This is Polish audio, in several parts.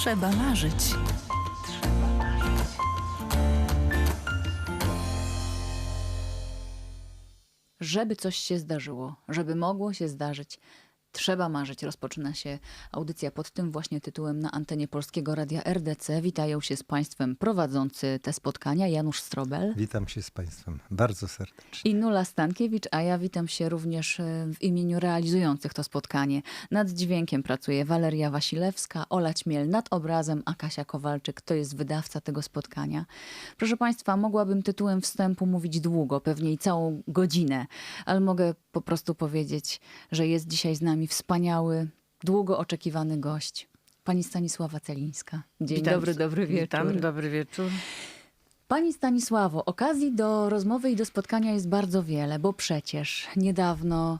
Trzeba marzyć. Żeby coś się zdarzyło, żeby mogło się zdarzyć, trzeba marzyć. Rozpoczyna się audycja pod tym właśnie tytułem na antenie Polskiego Radia RDC. Witają się z Państwem prowadzący te spotkania Janusz Strobel Witam się z Państwem bardzo serdecznie. i Nula Stankiewicz, a ja witam się również e, w imieniu realizujących to spotkanie. Nad dźwiękiem pracuje Waleria Wasilewska, Ola Ćmiel, nad obrazem, a Kasia Kowalczyk to jest wydawca tego spotkania. Proszę Państwa, mogłabym tytułem wstępu mówić długo, pewnie i całą godzinę, ale mogę po prostu powiedzieć, że jest dzisiaj z nami wspaniały, długo oczekiwany gość. Pani Stanisława Celińska. Dzień Witam- dobry, dobry wieczór. Witam, dobry wieczór. Pani Stanisławo, okazji do rozmowy i do spotkania jest bardzo wiele, bo przecież niedawno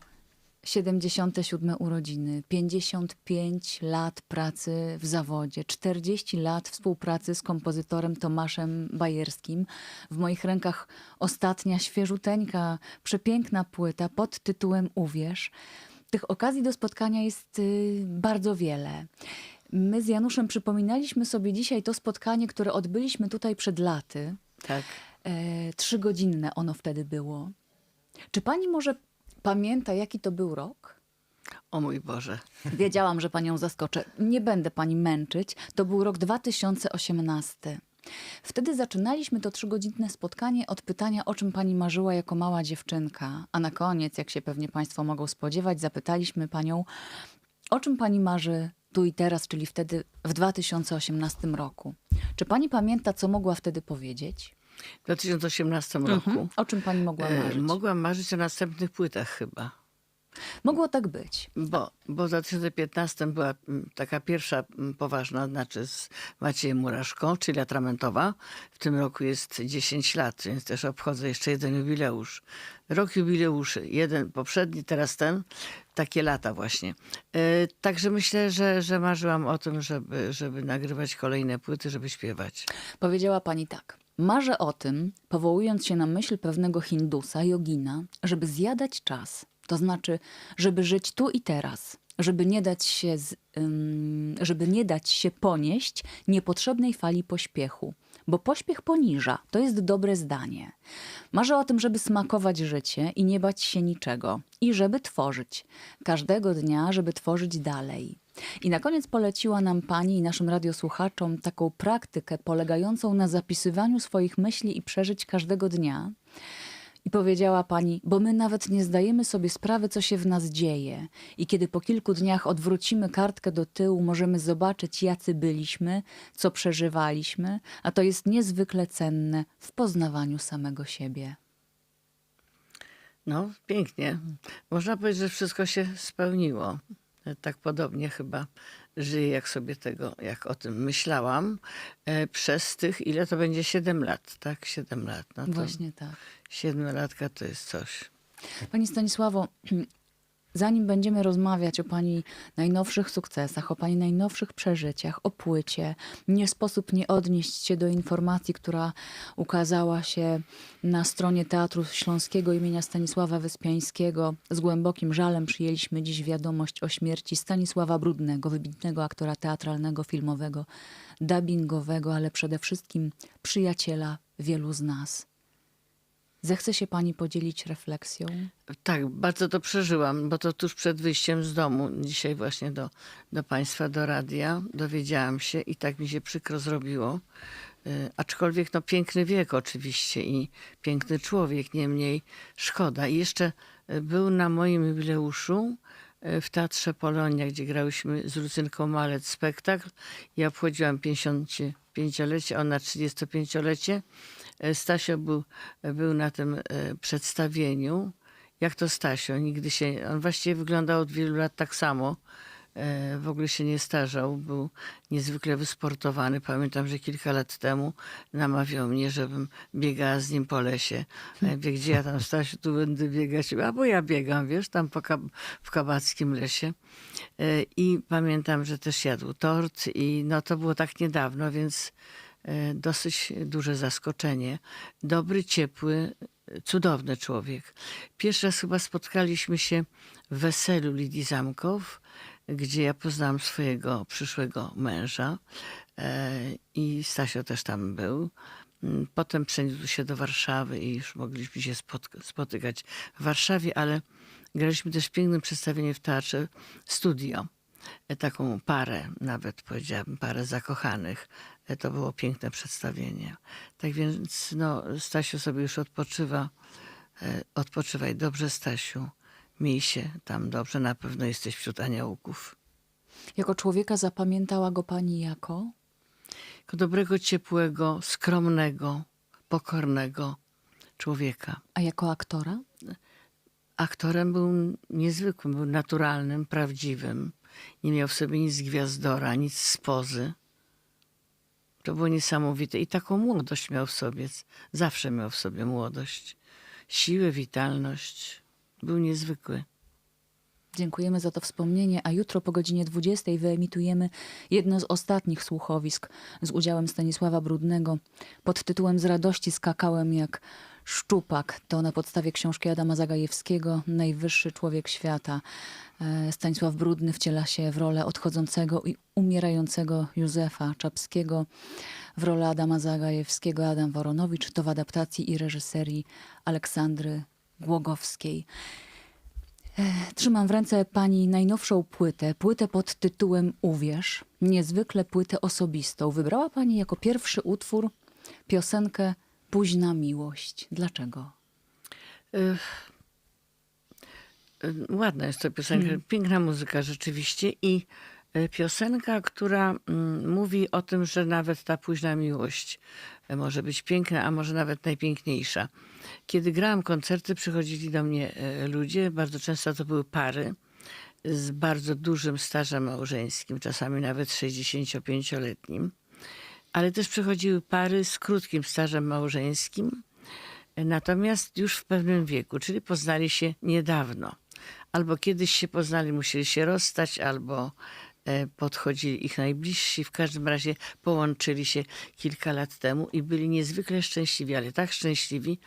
77 urodziny, 55 lat pracy w zawodzie, 40 lat współpracy z kompozytorem Tomaszem Bajerskim. W moich rękach ostatnia świeżuteńka, przepiękna płyta pod tytułem Uwierz. Tych okazji do spotkania jest y, bardzo wiele. My z Januszem przypominaliśmy sobie dzisiaj to spotkanie, które odbyliśmy tutaj przed laty. Tak. E, trzygodzinne ono wtedy było. Czy pani może pamięta, jaki to był rok? O mój Boże. Wiedziałam, że panią zaskoczę. Nie będę pani męczyć. To był rok 2018. Wtedy zaczynaliśmy to trzygodzinne spotkanie od pytania, o czym pani marzyła jako mała dziewczynka. A na koniec, jak się pewnie państwo mogą spodziewać, zapytaliśmy panią, o czym pani marzy tu i teraz, czyli wtedy w 2018 roku. Czy pani pamięta, co mogła wtedy powiedzieć? W 2018 roku O czym pani mogła e, marzyć? mogłam marzyć o następnych płytach chyba. Mogło tak być. Bo, bo w 2015 była mm, taka pierwsza mm, poważna, znaczy z Maciejem Muraszką, czyli Atramentowa. W tym roku jest 10 lat, więc też obchodzę jeszcze jeden jubileusz. Rok jubileuszy, jeden poprzedni, teraz ten, takie lata właśnie. E, także myślę, że, że marzyłam o tym, żeby, żeby nagrywać kolejne płyty, żeby śpiewać. Powiedziała pani tak. Marzę o tym, powołując się na myśl pewnego Hindusa, jogina, żeby zjadać czas. To znaczy, żeby żyć tu i teraz, żeby nie dać się, z, żeby nie dać się ponieść niepotrzebnej fali pośpiechu. Bo pośpiech poniża, to jest dobre zdanie. Marzę o tym, żeby smakować życie i nie bać się niczego. I żeby tworzyć. Każdego dnia, żeby tworzyć dalej. I na koniec poleciła nam pani i naszym radiosłuchaczom taką praktykę polegającą na zapisywaniu swoich myśli i przeżyć każdego dnia. I powiedziała pani, bo my nawet nie zdajemy sobie sprawy, co się w nas dzieje. I kiedy po kilku dniach odwrócimy kartkę do tyłu, możemy zobaczyć, jacy byliśmy, co przeżywaliśmy, a to jest niezwykle cenne w poznawaniu samego siebie. No, pięknie. Można powiedzieć, że wszystko się spełniło. Tak podobnie chyba żyję, jak sobie tego, jak o tym myślałam, e, przez tych, ile to będzie? 7 lat, tak? 7 lat. No to Właśnie tak. 7 latka to jest coś. Pani Stanisławo, zanim będziemy rozmawiać o Pani najnowszych sukcesach, o Pani najnowszych przeżyciach, o płycie, nie sposób nie odnieść się do informacji, która ukazała się na stronie Teatru Śląskiego imienia Stanisława Wyspiańskiego. Z głębokim żalem przyjęliśmy dziś wiadomość o śmierci Stanisława Brudnego, wybitnego aktora teatralnego, filmowego, dubbingowego, ale przede wszystkim przyjaciela wielu z nas. Zechce się Pani podzielić refleksją? Tak, bardzo to przeżyłam, bo to tuż przed wyjściem z domu, dzisiaj właśnie do, do Państwa, do radia, dowiedziałam się i tak mi się przykro zrobiło. Y, Aczkolwiek no piękny wiek oczywiście i piękny człowiek, niemniej szkoda. I jeszcze y, był na moim jubileuszu y, w Teatrze Polonia, gdzie grałyśmy z Lucynką Malec spektakl. Ja obchodziłam 55-lecie, ona 35-lecie. E, Stasio był, był na tym e, przedstawieniu. Jak to Stasio? Nigdy się, on właściwie wyglądał od wielu lat tak samo. E, W ogóle się nie starzał, był niezwykle wysportowany. Pamiętam, że kilka lat temu namawiał mnie, żebym biegała z nim po lesie. Ja mówię, gdzie ja tam, Stasiu, tu będę biegać? A bo ja biegam, wiesz, tam kab- w kabackim lesie. E, I pamiętam, że też jadł tort i no to było tak niedawno, więc e, dosyć duże zaskoczenie. Dobry, ciepły, e, cudowny człowiek. Pierwszy raz chyba spotkaliśmy się w weselu Lidii Zamkow gdzie ja poznałam swojego przyszłego męża e, i Stasio też tam był. Mm, Potem przeniósł się do Warszawy i już mogliśmy się spotykać w Warszawie, ale graliśmy też w pięknym przedstawieniu w teatrze Studio. E, Taką parę, nawet powiedziałabym, parę zakochanych. To było piękne przedstawienie. Tak więc no, Stasiu sobie już odpoczywa. E, Odpoczywaj dobrze, Stasiu. Miej się tam dobrze. Na pewno jesteś wśród aniołków. Jako człowieka zapamiętała go pani jako? Jako dobrego, ciepłego, skromnego, pokornego człowieka. A jako aktora? Aktorem był niezwykłym, był naturalnym, prawdziwym. Nie miał w sobie nic z gwiazdora, nic z pozy. To było niesamowite. I taką młodość miał w sobie. Zawsze miał w sobie młodość. Siłę, witalność. Był niezwykły. Dziękujemy za to wspomnienie, a jutro po godzinie 20 wyemitujemy jedno z ostatnich słuchowisk z udziałem Stanisława Brudnego pod tytułem Z radości skakałem jak szczupak. To na podstawie książki Adama Zagajewskiego Najwyższy człowiek świata. E, Stanisław Brudny wciela się w rolę odchodzącego i umierającego Józefa Czapskiego. W rolę Adama Zagajewskiego Adam Woronowicz to w adaptacji i reżyserii Aleksandry Głogowskiej. Trzymam w ręce pani najnowszą płytę, płytę pod tytułem Uwierz, niezwykle płytę osobistą. Wybrała pani jako pierwszy utwór piosenkę Późna miłość. Dlaczego? Y, Ładna jest to piosenka, piękna muzyka rzeczywiście i y, piosenka, która mm, mówi o tym, że nawet ta późna miłość y, może być piękna, a może nawet najpiękniejsza. Kiedy grałam koncerty, przychodzili do mnie ludzie, bardzo często to były pary z bardzo dużym stażem małżeńskim, czasami nawet 65-letnim, ale też przychodziły pary z krótkim stażem małżeńskim, Natomiast już w pewnym wieku, czyli poznali się niedawno. Albo kiedyś się poznali, musieli się rozstać, albo e, podchodzili ich najbliżsi. W każdym razie połączyli się kilka lat temu i byli niezwykle szczęśliwi, ale tak szczęśliwi,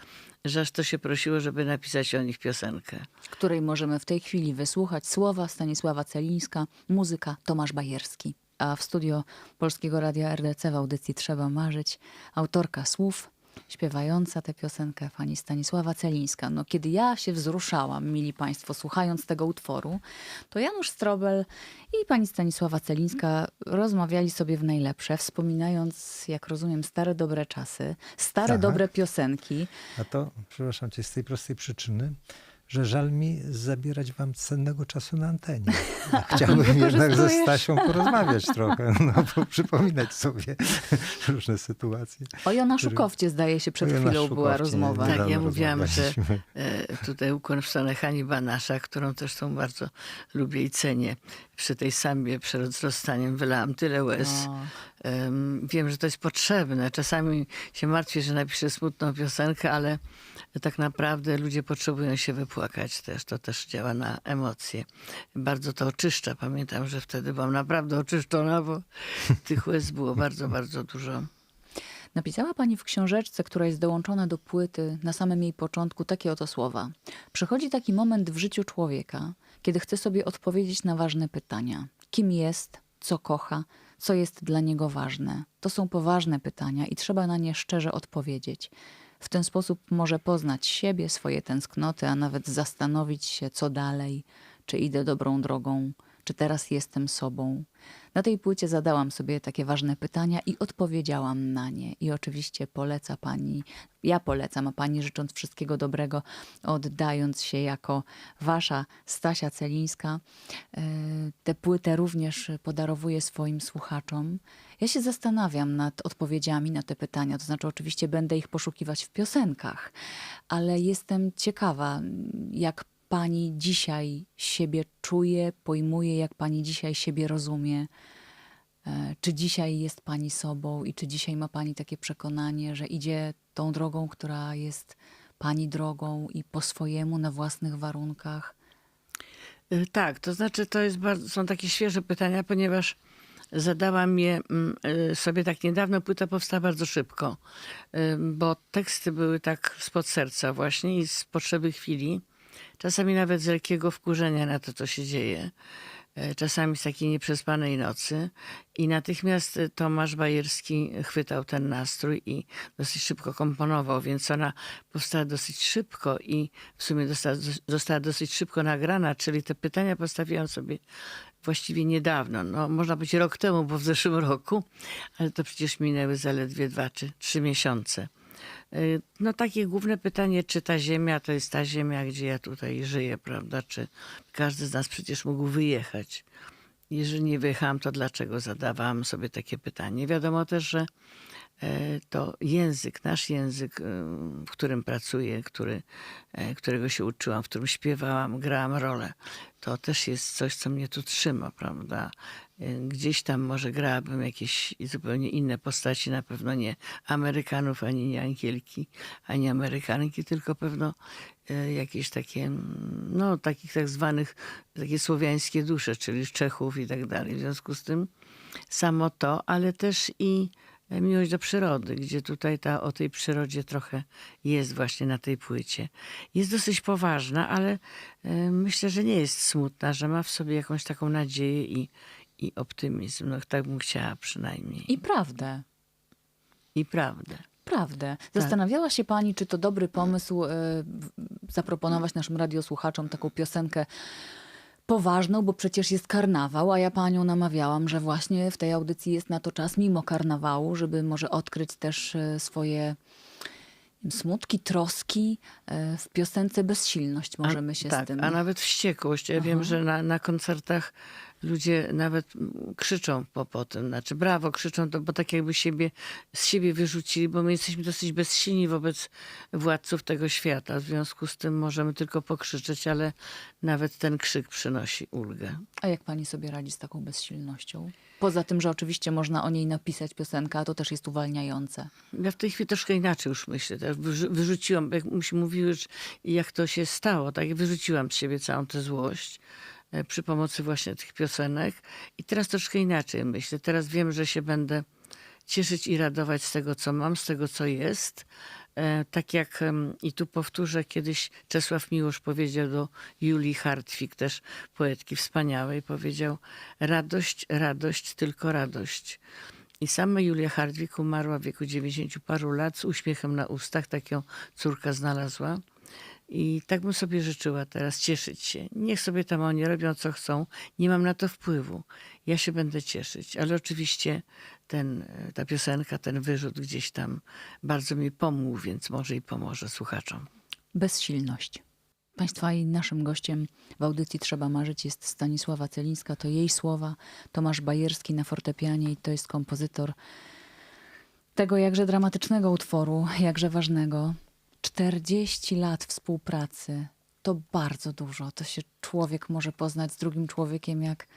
że aż to się prosiło, żeby napisać o nich piosenkę. której możemy w tej chwili wysłuchać słowa Stanisława Celińska, muzyka Tomasz Bajerski. A w studio Polskiego Radia RDC w audycji Trzeba Marzyć autorka słów, śpiewająca tę piosenkę pani Stanisława Celińska. No kiedy ja się wzruszałam, mili państwo, słuchając tego utworu, to Janusz Strobel i pani Stanisława Celińska rozmawiali sobie w najlepsze, wspominając, jak rozumiem, stare dobre czasy, stare Tak. dobre piosenki. A to, przepraszam cię, z tej prostej przyczyny, że żal mi zabierać wam cennego czasu na antenie. Chciałbym jednak ze. Stasią porozmawiać trochę, no bo przypominać sobie różne sytuacje. O Jonaszukowcie zdaje się przed chwilą Jonaszukowcie była rozmowa. Tak, ja mówiłam, że e, tutaj stronę Hani Banasza, którą zresztą bardzo lubię i cenię. Przy tej sambie przed rozstaniem wylałam tyle łez. O. Em, Wiem, że to jest potrzebne. Czasami się martwię, że napiszę smutną piosenkę, ale tak naprawdę ludzie potrzebują się wypłakać też. To też działa na emocje. Bardzo to oczyszcza. Pamiętam, że wtedy byłam naprawdę oczyszczona, bo tych łez było bardzo, bardzo dużo. Napisała pani w książeczce, która jest dołączona do płyty, na samym jej początku takie oto słowa. Przychodzi taki moment w życiu człowieka, kiedy chce sobie odpowiedzieć na ważne pytania. Kim jest, co kocha, co jest dla niego ważne. To są poważne pytania i trzeba na nie szczerze odpowiedzieć. W ten sposób może poznać siebie, swoje tęsknoty, a nawet zastanowić się, co dalej, czy idę dobrą drogą, czy teraz jestem sobą. Na tej płycie zadałam sobie takie ważne pytania i odpowiedziałam na nie. I oczywiście poleca pani, ja polecam, a pani życząc wszystkiego dobrego, oddając się jako wasza Stasia Celińska. e, Tę płytę również podarowuję swoim słuchaczom. Ja się zastanawiam nad odpowiedziami na te pytania, to znaczy oczywiście będę ich poszukiwać w piosenkach, ale jestem ciekawa, jak pani dzisiaj siebie czuje, pojmuje, jak pani dzisiaj siebie rozumie. E, Czy dzisiaj jest pani sobą i czy dzisiaj ma pani takie przekonanie, że idzie tą drogą, która jest pani drogą i po swojemu, na własnych warunkach? Y, Tak, to znaczy to jest bardzo, są takie świeże pytania, ponieważ zadałam je mm, y, sobie tak niedawno. Płyta powstała bardzo szybko, y, bo teksty były tak spod serca właśnie i z potrzeby chwili. Czasami nawet z wielkiego wkurzenia na to, co się dzieje. e, czasami z takiej nieprzespanej nocy. I natychmiast e, Tomasz Bajerski chwytał ten nastrój i dosyć szybko komponował, więc ona powstała dosyć szybko i w sumie została, została dosyć szybko nagrana, czyli te pytania postawiłam sobie właściwie niedawno. No, można być rok temu, bo w zeszłym roku, ale to przecież minęły zaledwie dwa czy trzy miesiące. Y, No takie główne pytanie, czy ta ziemia to jest ta ziemia, gdzie ja tutaj żyję, prawda? Czy każdy z nas przecież mógł wyjechać? Jeżeli nie wyjechałam, to dlaczego zadawałam sobie takie pytanie? Wiadomo też, że e, to język, nasz język, e, w którym pracuję, który, e, którego się uczyłam, w którym śpiewałam, grałam rolę, to też jest coś, co mnie tu trzyma, prawda? Gdzieś tam może grałabym jakieś zupełnie inne postaci, na pewno nie Amerykanów, ani nie Angielki, ani Amerykanki, tylko pewno e, jakieś takie, mm, no takich tak zwanych, takie słowiańskie dusze, czyli Czechów i tak dalej. W związku z tym samo to, ale też i e, miłość do przyrody, gdzie tutaj ta, o tej przyrodzie trochę jest właśnie na tej płycie. Jest dosyć poważna, ale e, myślę, że nie jest smutna, że ma w sobie jakąś taką nadzieję i, i optymizm. No tak bym chciała przynajmniej. I prawdę. I prawdę. Prawdę. Zastanawiała się pani, czy to dobry pomysł w- zaproponować naszym radiosłuchaczom taką piosenkę poważną, bo przecież jest karnawał, a ja panią namawiałam, że właśnie w tej audycji jest na to czas mimo karnawału, żeby może odkryć też e, swoje smutki, troski e, w piosence Bezsilność. Możemy się tak, z tym... A nawet wściekłość. Ja wiem, że na, na koncertach ludzie nawet krzyczą po, po tym. Znaczy brawo, krzyczą, to, bo tak jakby siebie, z siebie wyrzucili, bo my jesteśmy dosyć bezsilni wobec władców tego świata. W związku z tym możemy tylko pokrzyczeć, ale nawet ten krzyk przynosi ulgę. A jak pani sobie radzi z taką bezsilnością? Poza tym, że oczywiście można o niej napisać piosenkę, a to też jest uwalniające. Ja w tej chwili troszkę inaczej już myślę. Tak wyrzu- wyrzuciłam, jak mi się mówiły, jak to się stało, tak wyrzuciłam z siebie całą tę złość przy pomocy właśnie tych piosenek. I teraz troszkę inaczej myślę. Teraz wiem, że się będę cieszyć i radować z tego, co mam, z tego, co jest. E, Tak jak i tu powtórzę, kiedyś Czesław Miłosz powiedział do Julii Hartwig, też poetki wspaniałej, powiedział radość, radość, tylko radość. I sama Julia Hardwik umarła w wieku 90 paru lat z uśmiechem na ustach. Tak ją córka znalazła. I tak bym sobie życzyła teraz cieszyć się. Niech sobie tam oni robią co chcą. Nie mam na to wpływu. Ja się będę cieszyć. Ale oczywiście ten, ta piosenka, ten wyrzut gdzieś tam bardzo mi pomógł, więc może i pomoże słuchaczom. Bezsilność. Państwa i naszym gościem w audycji Trzeba Marzyć jest Stanisława Celińska. To jej słowa. Tomasz Bajerski na fortepianie i to jest kompozytor tego jakże dramatycznego utworu, jakże ważnego. 40 lat współpracy. To bardzo dużo. To się człowiek może poznać z drugim człowiekiem, jak,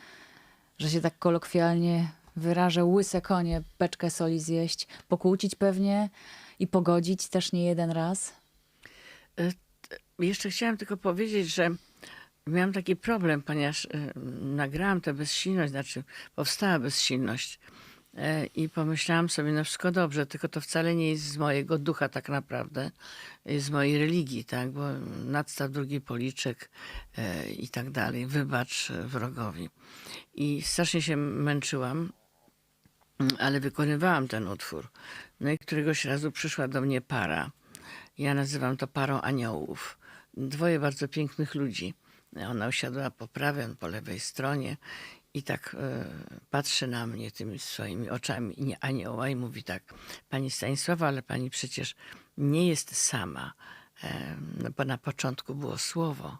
że się tak kolokwialnie wyrażę, łyse konie, beczkę soli zjeść, pokłócić pewnie i pogodzić też nie jeden raz. Jeszcze chciałam tylko powiedzieć, że miałam taki problem, ponieważ y, nagrałam tę bezsilność, znaczy powstała bezsilność. E, I pomyślałam sobie, no wszystko dobrze, tylko to wcale nie jest z mojego ducha tak naprawdę, z mojej religii, tak, bo nadstaw drugi policzek e, i tak dalej, wybacz e, wrogowi. I strasznie się męczyłam, mm, ale wykonywałam ten utwór. No i któregoś razu przyszła do mnie para. Ja nazywam to parą aniołów. Dwoje bardzo pięknych ludzi. Ona usiadła po prawej, po lewej stronie i tak e, patrzy na mnie tymi swoimi oczami nie anioła i mówi tak, pani Stanisława, ale pani przecież nie jest sama, e, no bo na początku było słowo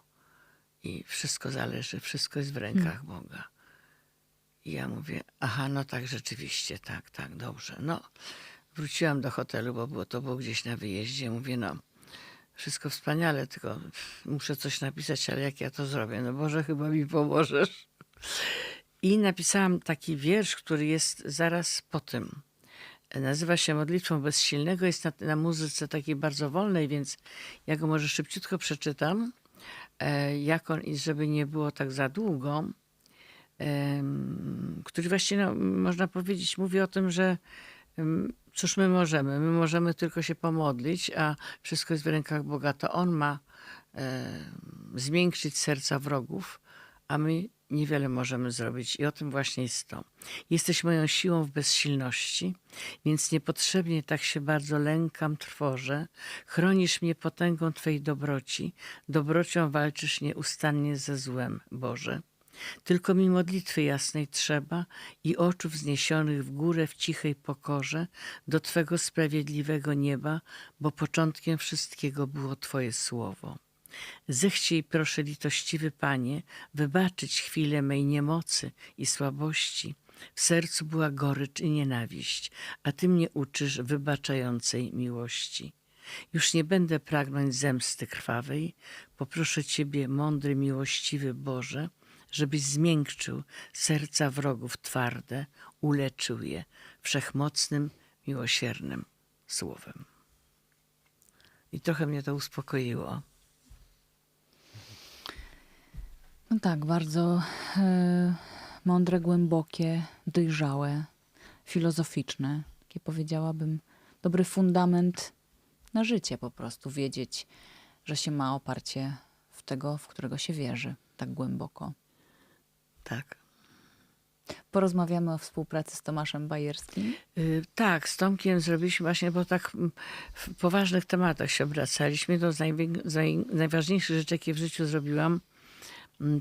i wszystko zależy, wszystko jest w rękach Boga. I ja mówię, aha, no tak, rzeczywiście, tak, tak, dobrze. No, wróciłam do hotelu, bo było, to było gdzieś na wyjeździe. Mówię, no, wszystko wspaniale, tylko muszę coś napisać, ale jak ja to zrobię? No Boże, chyba mi pomożesz. I napisałam taki wiersz, który jest zaraz po tym. Nazywa się Modlitwą Bezsilnego. Jest na, na muzyce takiej bardzo wolnej, więc ja go może szybciutko przeczytam. E, jak on, i żeby nie było tak za długo który właściwie, no, można powiedzieć, mówi o tym, że cóż my możemy? My możemy tylko się pomodlić, a wszystko jest w rękach Boga. To On ma em, zmiękczyć serca wrogów, a my niewiele możemy zrobić. I o tym właśnie jest to. Jesteś moją siłą w bezsilności, więc niepotrzebnie tak się bardzo lękam, trwożę. Chronisz mnie potęgą Twej dobroci. Dobrocią walczysz nieustannie ze złem, Boże. Tylko mi modlitwy jasnej trzeba i oczu wzniesionych w górę w cichej pokorze do Twego sprawiedliwego nieba, bo początkiem wszystkiego było Twoje słowo. Zechciej proszę litościwy Panie wybaczyć chwilę mej niemocy i słabości. W sercu była gorycz i nienawiść, a Ty mnie uczysz wybaczającej miłości. Już nie będę pragnąć zemsty krwawej. Poproszę Ciebie, mądry, miłościwy Boże, żebyś zmiękczył serca wrogów twarde, uleczył je wszechmocnym, miłosiernym słowem. I trochę mnie to uspokoiło. No tak, bardzo e, mądre, głębokie, dojrzałe, filozoficzne. Takie powiedziałabym, dobry fundament na życie po prostu. Wiedzieć, że się ma oparcie w tego, w którego się wierzy tak głęboko. Tak. Porozmawiamy o współpracy z Tomaszem Bajerskim. Y, Tak, z Tomkiem zrobiliśmy właśnie, bo tak w poważnych tematach się obracaliśmy. Jedną z, najwię- z naj, najważniejszych rzeczy, jakie w życiu zrobiłam,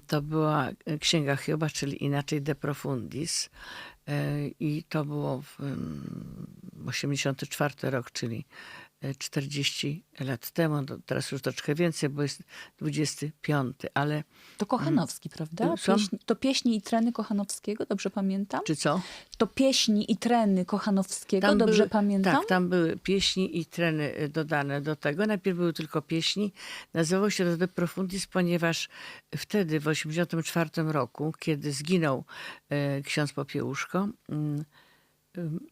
to była e, Księga Hioba, czyli inaczej De Profundis. E, I to było w mm, 84 rok, czyli 40 lat temu. No, teraz już troszkę więcej, bo jest 25, ale To Kochanowski, prawda? Y? Pieśń, to pieśni i treny Kochanowskiego, dobrze pamiętam? czy co? To pieśni i treny Kochanowskiego, Tam dobrze były, pamiętam? Tak, tam były pieśni i treny y, dodane do tego. Najpierw były tylko pieśni. Nazywało się to De Profundis, ponieważ wtedy, w 1984 roku, kiedy zginął e, ksiądz Popiełuszko, mm,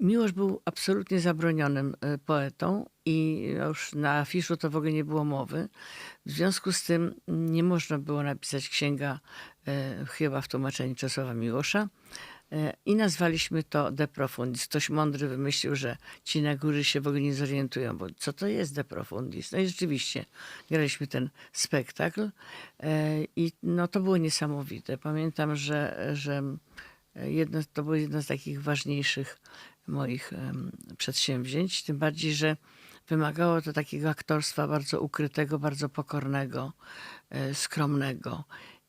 Miłosz był absolutnie zabronionym e, poetą i już na afiszu to w ogóle nie było mowy. W związku z tym nie można było napisać księga chyba w tłumaczeniu Czesława Miłosza. I nazwaliśmy to De Profundis. Ktoś mądry wymyślił, że ci na góry się w ogóle nie zorientują, bo co to jest De Profundis? No i rzeczywiście graliśmy ten spektakl i no to było niesamowite. Pamiętam, że, że jedno, to było jedno z takich ważniejszych moich przedsięwzięć, tym bardziej, że wymagało to takiego aktorstwa bardzo ukrytego, bardzo pokornego, e, skromnego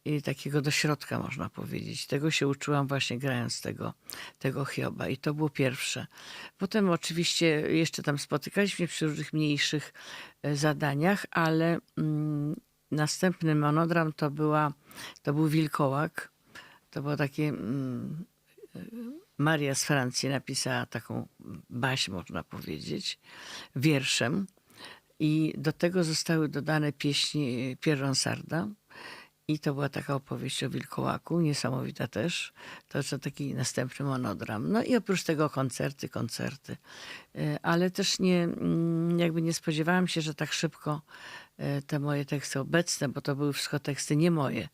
i takiego do środka, można powiedzieć. Tego się uczyłam właśnie grając tego, tego Hioba i to było pierwsze. Potem oczywiście jeszcze tam spotykaliśmy się przy różnych mniejszych e, zadaniach, ale mm, następny monodram to, była, to był Wilkołak. To było takie... Mm, Maria z Francji napisała taką baśń, można powiedzieć, wierszem. I do tego zostały dodane pieśni Pierre Ronsarda. I to była taka opowieść o wilkołaku, niesamowita też. To jest taki następny monodram. No i oprócz tego koncerty, koncerty. E, Ale też nie, mm, jakby nie spodziewałam się, że tak szybko e, te moje teksty obecne, bo to były wszystko teksty nie moje,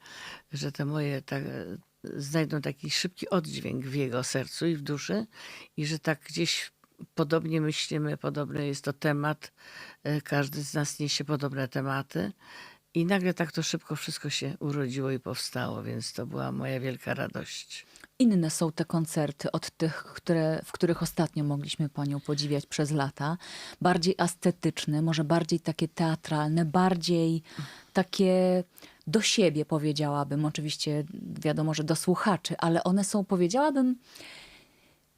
że te moje tak, znajdą taki szybki oddźwięk w jego sercu i w duszy i że tak gdzieś podobnie myślimy, podobny jest to temat, e, każdy z nas niesie podobne tematy i nagle tak to szybko wszystko się urodziło i powstało, więc to była moja wielka radość. Inne są te koncerty od tych, które, w których ostatnio mogliśmy panią podziwiać przez lata. Bardziej estetyczne, może bardziej takie teatralne, bardziej takie do siebie powiedziałabym. Oczywiście wiadomo, że do słuchaczy, ale one są, powiedziałabym,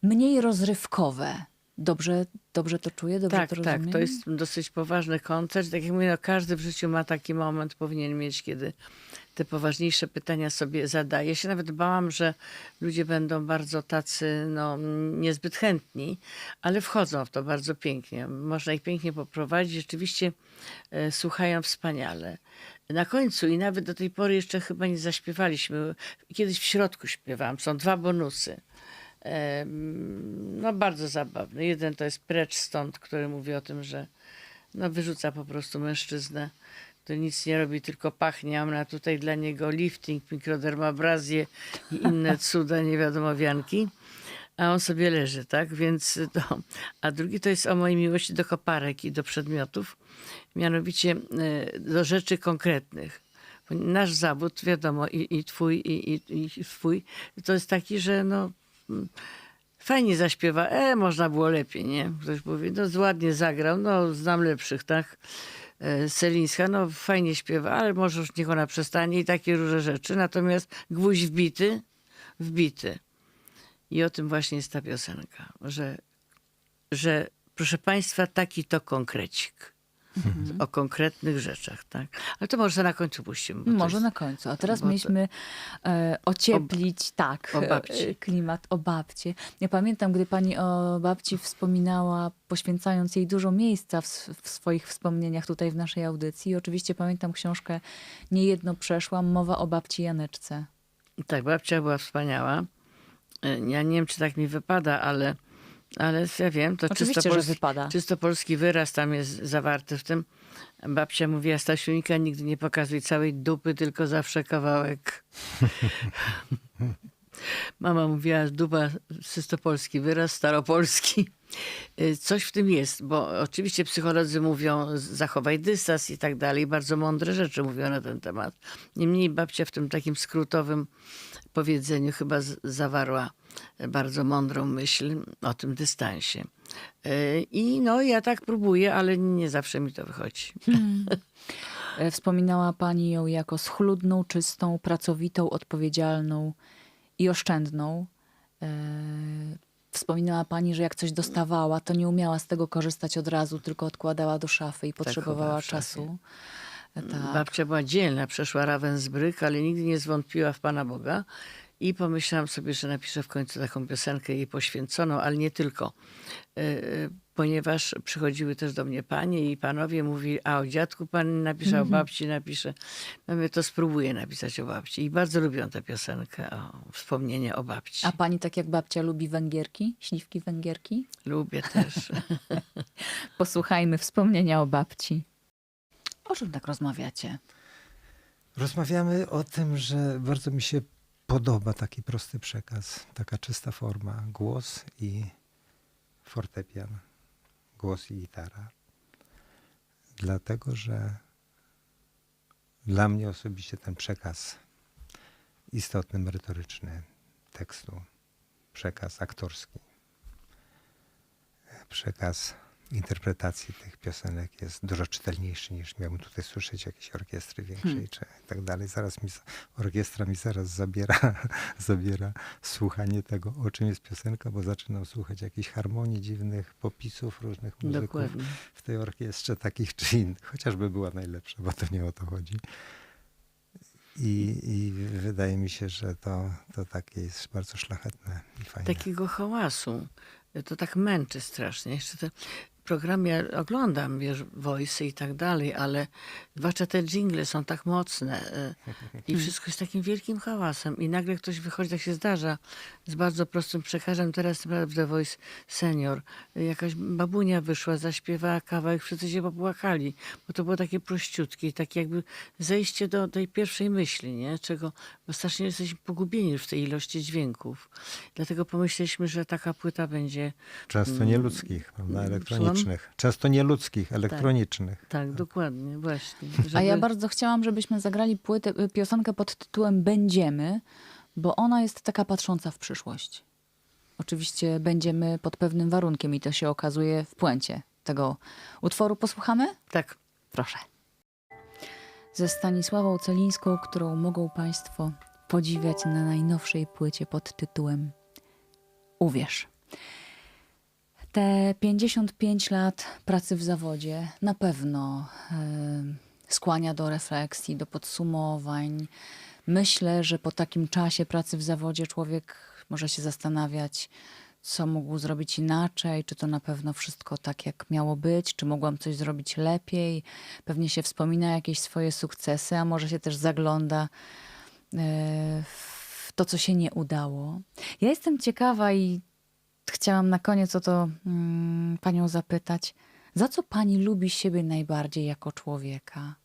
mniej rozrywkowe. Dobrze, dobrze to czuję, dobrze tak, to tak, rozumiem? to jest dosyć poważny koncert. Tak jak mówię, no, każdy w życiu ma taki moment, powinien mieć, kiedy te poważniejsze pytania sobie zadaje. Ja się nawet bałam, że ludzie będą bardzo tacy no, niezbyt chętni, ale wchodzą w to bardzo pięknie. Można ich pięknie poprowadzić. Rzeczywiście e, słuchają wspaniale. Na końcu i nawet do tej pory jeszcze chyba nie zaśpiewaliśmy. Kiedyś w środku śpiewałam. Są dwa bonusy. Em, No bardzo zabawny. Jeden to jest Precz stąd, który mówi o tym, że no, wyrzuca po prostu mężczyznę, który nic nie robi, tylko pachnie, a ona tutaj dla niego lifting, mikrodermabrazję i inne cuda, nie wiadomo wianki. A on sobie leży, tak? Więc to. A drugi to jest o mojej miłości do koparek i do przedmiotów, mianowicie e, do rzeczy konkretnych. Nasz zawód, wiadomo, i, i twój, i, i, i swój, to jest taki, że no, fajnie zaśpiewa, e, można było lepiej, nie? Ktoś mówi, no ładnie zagrał, no znam lepszych, tak? E, Celińska, no fajnie śpiewa, ale może już niech ona przestanie i takie różne rzeczy. Natomiast gwóźdź wbity, wbity. I o tym właśnie jest ta piosenka, że, że proszę Państwa, taki to konkrecik. O konkretnych rzeczach, tak? Ale to może na końcu puścimy. Może jest- na końcu. A teraz mieliśmy e, ocieplić, tak, o e, klimat o babcie. Ja pamiętam, gdy pani o babci wspominała, poświęcając jej dużo miejsca w, w swoich wspomnieniach tutaj w naszej audycji. I oczywiście pamiętam książkę Niejedno przeszłam, mowa o babci Janeczce. Tak, babcia była wspaniała. E, Ja nie wiem, czy tak mi wypada, ale, ale ja wiem, to Oczywiście, czysto, polski, wypada. czysto polski wyraz tam jest zawarty w tym. Babcia mówiła, Stasiunika, nigdy nie pokazuj całej dupy, tylko zawsze kawałek. Mama mówiła, dupa, czysto polski wyraz, staropolski. Y, Coś w tym jest, bo oczywiście psycholodzy mówią, zachowaj dystans i tak dalej. Bardzo mądre rzeczy mówią na ten temat. Niemniej babcia w tym takim skrótowym powiedzeniu chyba zawarła bardzo mądrą myśl o tym dystansie. Y, I no, ja tak próbuję, ale nie zawsze mi to wychodzi. E, Wspominała pani ją jako schludną, czystą, pracowitą, odpowiedzialną i oszczędną. E, Wspominała pani, że jak coś dostawała, to nie umiała z tego korzystać od razu, tylko odkładała do szafy i potrzebowała chowała w szafie. Tak. Babcia była dzielna, przeszła Ravensbrück, ale nigdy nie zwątpiła w Pana Boga. I pomyślałam sobie, że napiszę w końcu taką piosenkę jej poświęconą, ale nie tylko. E, e, Ponieważ przychodziły też do mnie panie i panowie mówili, a o dziadku pan napisze, o babci napisze. No mówię, to spróbuję napisać o babci. I bardzo lubią tę piosenkę, o wspomnienie o babci. A pani tak jak babcia lubi węgierki, śliwki węgierki? Lubię też. Posłuchajmy wspomnienia o babci. O czym tak rozmawiacie? Rozmawiamy o tym, że bardzo mi się podoba taki prosty przekaz, taka czysta forma, głos i fortepian, głos i gitara. Dlatego, że dla mnie osobiście ten przekaz istotny, merytoryczny tekstu, przekaz aktorski, przekaz interpretacji tych piosenek jest dużo czytelniejszy niż miałbym tutaj słyszeć jakieś orkiestry większej Hmm. czy tak dalej. Zaraz mi, orkiestra mi zaraz zabiera, zabiera słuchanie tego, o czym jest piosenka, bo zaczynam słuchać jakichś harmonii dziwnych, popisów różnych muzyków Dokładnie. w tej orkiestrze takich czy innych, chociażby była najlepsza, bo to nie o to chodzi. I, i wydaje mi się, że to, to takie jest bardzo szlachetne i fajne. takiego hałasu. To tak męczy strasznie. Jeszcze te programy ja oglądam, wiesz, voice i tak dalej, ale zwłaszcza te jingle są tak mocne e, i wszystko jest takim wielkim hałasem i nagle ktoś wychodzi, tak się zdarza, z bardzo prostym przekazem. Teraz naprawdę Voice Senior. Jakaś babunia wyszła, zaśpiewała kawałek, wszyscy się popłakali, bo to było takie prościutkie i takie jakby zejście do tej pierwszej myśli, nie? Czego, bo strasznie jesteśmy pogubieni już w tej ilości dźwięków. Dlatego pomyśleliśmy, że taka płyta będzie Często nieludzkich, prawda? Mm, Elektronicznych. Często nieludzkich, elektronicznych. Tak, dokładnie, właśnie. A ja Żeby- bardzo chciałam, żebyśmy zagrali płytę, y, piosenkę pod tytułem Będziemy, bo ona jest taka patrząca w przyszłość. Oczywiście będziemy pod pewnym warunkiem i to się okazuje w puencie tego utworu. Posłuchamy? Tak. Proszę. Ze Stanisławą Celińską, którą mogą Państwo podziwiać na najnowszej płycie pod tytułem Uwierz. Te 55 lat pracy w zawodzie na pewno em, skłania do refleksji, do podsumowań. Myślę, że po takim czasie pracy w zawodzie człowiek może się zastanawiać, co mógł zrobić inaczej, czy to na pewno wszystko tak, jak miało być, czy mogłam coś zrobić lepiej. Pewnie się wspomina jakieś swoje sukcesy, a może się też zagląda e, w to, co się nie udało. Ja jestem ciekawa i chciałam na koniec o to mm, panią zapytać. Za co pani lubi siebie najbardziej jako człowieka?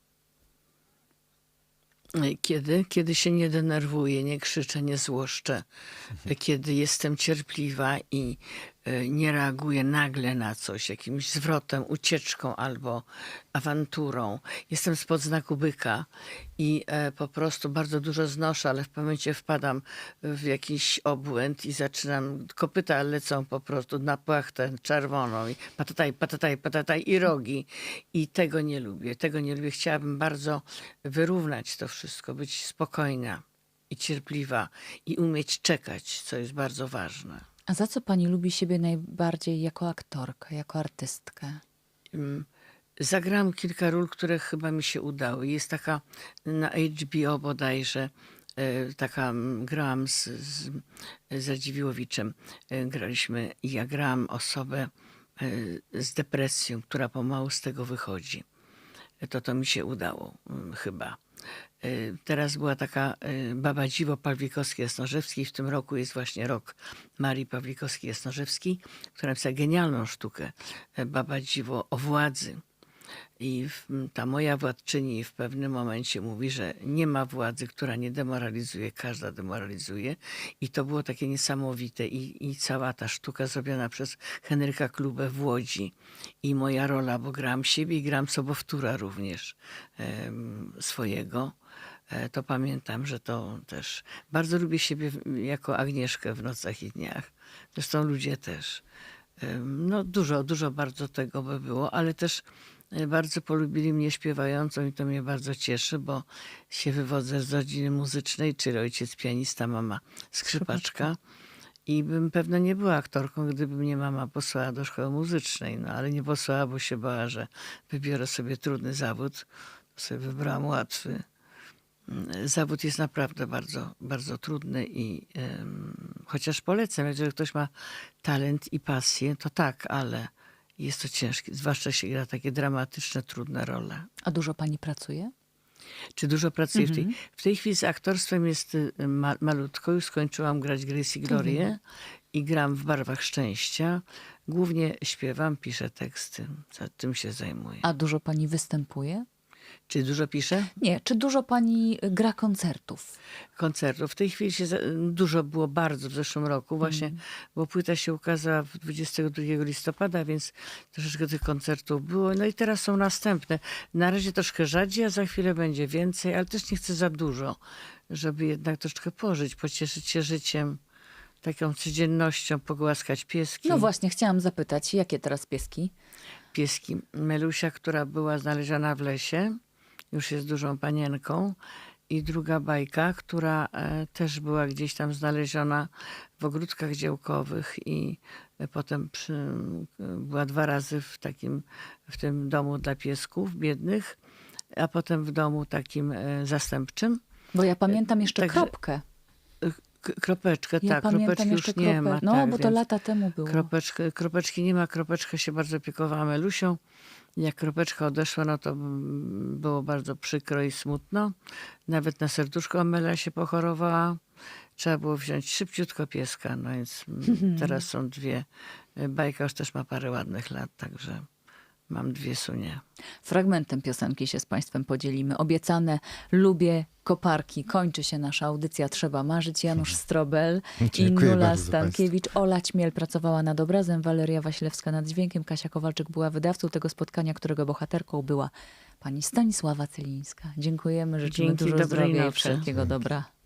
Kiedy? Kiedy się nie denerwuję, nie krzyczę, nie złoszczę. Kiedy jestem cierpliwa i nie reaguje nagle na coś, jakimś zwrotem, ucieczką albo awanturą. Jestem spod znaku byka i e, po prostu bardzo dużo znoszę, ale w momencie wpadam w jakiś obłęd i zaczynam, kopyta lecą po prostu na płachtę czerwoną i patataj, patataj, patataj i rogi. I tego nie lubię, tego nie lubię. Chciałabym bardzo wyrównać to wszystko, być spokojna i cierpliwa i umieć czekać, co jest bardzo ważne. A za co pani lubi siebie najbardziej jako aktorkę, jako artystkę? Zagrałam kilka ról, które chyba mi się udały. Jest taka na HBO bodajże, e, taka grałam z, z, z Radziwiłowiczem. E, Graliśmy ja grałam osobę e, z depresją, która pomału z tego wychodzi. To to mi się udało chyba. E, Teraz była taka e, Baba Dziwo Pawlikowskiej-Jasnorzewskiej. W tym roku jest właśnie rok Marii Pawlikowskiej-Jasnorzewskiej, która napisała genialną sztukę e, Baba Dziwo o władzy. I ta moja władczyni w pewnym momencie mówi, że nie ma władzy, która nie demoralizuje, każda demoralizuje. I to było takie niesamowite. I, i cała ta sztuka zrobiona przez Henryka Klubę w Łodzi. I moja rola, bo gram siebie i gram sobowtóra również em, swojego. E, To pamiętam, że to też. Bardzo lubię siebie jako Agnieszkę w nocach i dniach. Zresztą ludzie też. No dużo, dużo bardzo tego by było, ale też bardzo polubili mnie śpiewającą i to mnie bardzo cieszy, bo się wywodzę z rodziny muzycznej, czyli ojciec pianista, mama skrzypaczka. I bym pewno nie była aktorką, gdyby mnie mama posłała do szkoły muzycznej. No ale nie posłała, bo się bała, że wybiorę sobie trudny zawód. Sobie wybrałam łatwy. Mm, Zawód jest naprawdę bardzo, bardzo trudny i em, chociaż polecam, jeżeli ktoś ma talent i pasję, to tak, ale jest to ciężkie, zwłaszcza się gra takie dramatyczne, trudne role. A dużo pani pracuje? Czy dużo pracuję w Mhm. tej... W tej chwili z aktorstwem jest y, ma, malutko. Już skończyłam grać Gracie i Glorię Mhm. i gram w Barwach Szczęścia. Głównie śpiewam, piszę teksty. Za tym się zajmuję. A dużo pani występuje? Czy dużo piszę? Nie, czy dużo pani gra koncertów? koncertów. W tej chwili się za- dużo było bardzo w zeszłym roku, właśnie, Mhm. bo płyta się ukazała w 22 listopada, więc troszeczkę tych koncertów było. No i teraz są następne. Na razie troszkę rzadziej, a za chwilę będzie więcej, ale też nie chcę za dużo, żeby jednak troszeczkę pożyć, pocieszyć się życiem, taką codziennością, pogłaskać pieski. No właśnie, chciałam zapytać, jakie teraz pieski? Pieski. Melusia, która była znaleziona w lesie, już jest dużą panienką. I druga bajka, która e, też była gdzieś tam znaleziona w ogródkach działkowych i e, potem przy, była dwa razy w takim, w tym domu dla piesków biednych, a potem w domu takim e, zastępczym. Bo ja pamiętam jeszcze Także- kropkę. Kropeczkę, Ja tak, kropeczki już nie kropę. ma. No, tak, bo to lata temu było. Kropeczkę, kropeczki nie ma, kropeczka się bardzo opiekowała Melusią. Jak kropeczka odeszła, no to było bardzo przykro i smutno. Nawet na serduszko Amela się pochorowała. Trzeba było wziąć szybciutko pieska, no więc teraz są dwie. Bajka już też ma parę ładnych lat, także mam dwie sunie. Fragmentem piosenki się z Państwem podzielimy. Obiecane lubię koparki. Kończy się nasza audycja Trzeba marzyć. Janusz Strobel i Dziękuję Nula bardzo Stankiewicz. Ola Ćmiel pracowała nad obrazem, Waleria Waślewska nad dźwiękiem, Kasia Kowalczyk była wydawcą tego spotkania, którego bohaterką była pani Stanisława Celińska. Dziękujemy, życzymy Dzięki, dużo zdrowia i nocy. wszelkiego dobra.